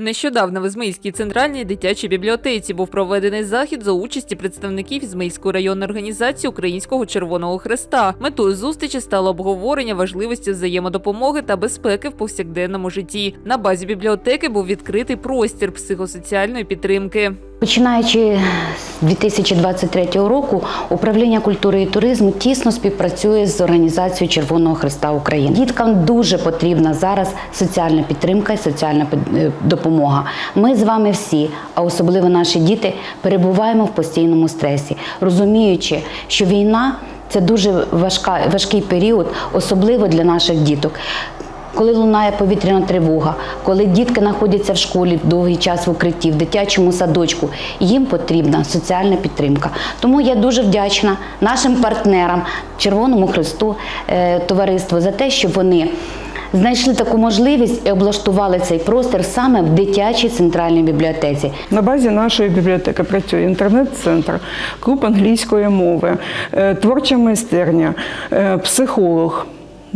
Нещодавно в Ізмаїльській центральній дитячій бібліотеці був проведений захід за участі представників Ізмаїльської районної організації Українського Червоного Хреста. Метою зустрічі стало обговорення важливості взаємодопомоги та безпеки в повсякденному житті. На базі бібліотеки був відкритий простір психосоціальної підтримки. Починаючи з 2023 року, управління культури і туризму тісно співпрацює з організацією Червоного Христа України. Діткам дуже потрібна зараз соціальна підтримка і соціальна е, допомога. Ми з вами всі, а особливо наші діти, перебуваємо в постійному стресі, розуміючи, що війна це дуже важка, важкий період, особливо для наших діток. Коли лунає повітряна тривога, коли дітки знаходяться в школі довгий час в укритті, в дитячому садочку, їм потрібна соціальна підтримка. Тому я дуже вдячна нашим партнерам, Червоному Христу, е, товариству за те, що вони знайшли таку можливість і облаштували цей простір саме в дитячій центральній бібліотеці. На базі нашої бібліотеки працює інтернет-центр, клуб англійської мови, е, творча майстерня, е, психолог.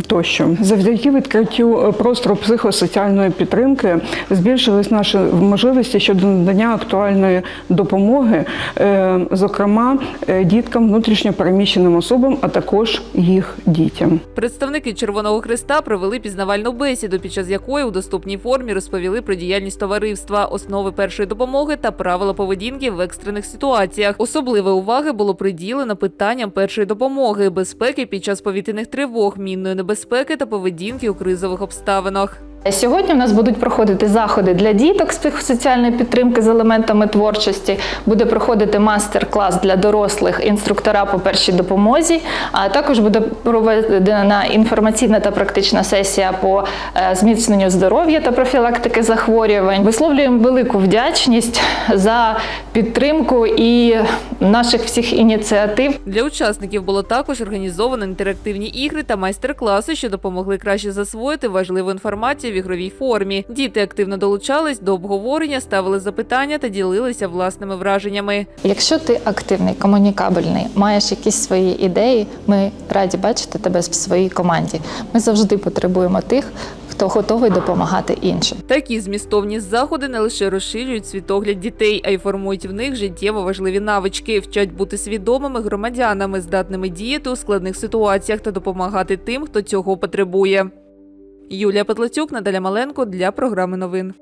Тощо завдяки відкриттю е, простору психосоціальної підтримки збільшились наші можливості щодо надання актуальної допомоги, е, зокрема е, діткам, внутрішньо переміщеним особам, а також їх дітям. Представники Червоного Христа провели пізнавальну бесіду, під час якої у доступній формі розповіли про діяльність товариства, основи першої допомоги та правила поведінки в екстрених ситуаціях. Особливої уваги було приділено питанням першої допомоги, безпеки під час повітряних тривог, мінної небезпеки та поведінки у кризових обставинах. Сьогодні в нас будуть проходити заходи для діток з психосоціальної підтримки з елементами творчості. Буде проходити мастер-клас для дорослих інструктора по першій допомозі. А також буде проведена інформаційна та практична сесія по е, зміцненню здоров'я та профілактики захворювань. Висловлюємо велику вдячність за підтримку і наших всіх ініціатив. Для учасників було також організовано інтерактивні ігри та майстер-класи, що допомогли краще засвоїти важливу інформацію в ігровій формі. Діти активно долучались до обговорення, ставили запитання та ділилися власними враженнями. Якщо ти активний, комунікабельний, маєш якісь свої ідеї, ми раді бачити тебе в своїй команді. Ми завжди потребуємо тих, хто готовий допомагати іншим. Такі змістовні заходи не лише розширюють світогляд дітей, а й формують в них життєво важливі навички, вчать бути свідомими громадянами, здатними діяти у складних ситуаціях та допомагати тим, хто цього потребує. Юлія Петлацюк, Наталя Маленко для програми новин.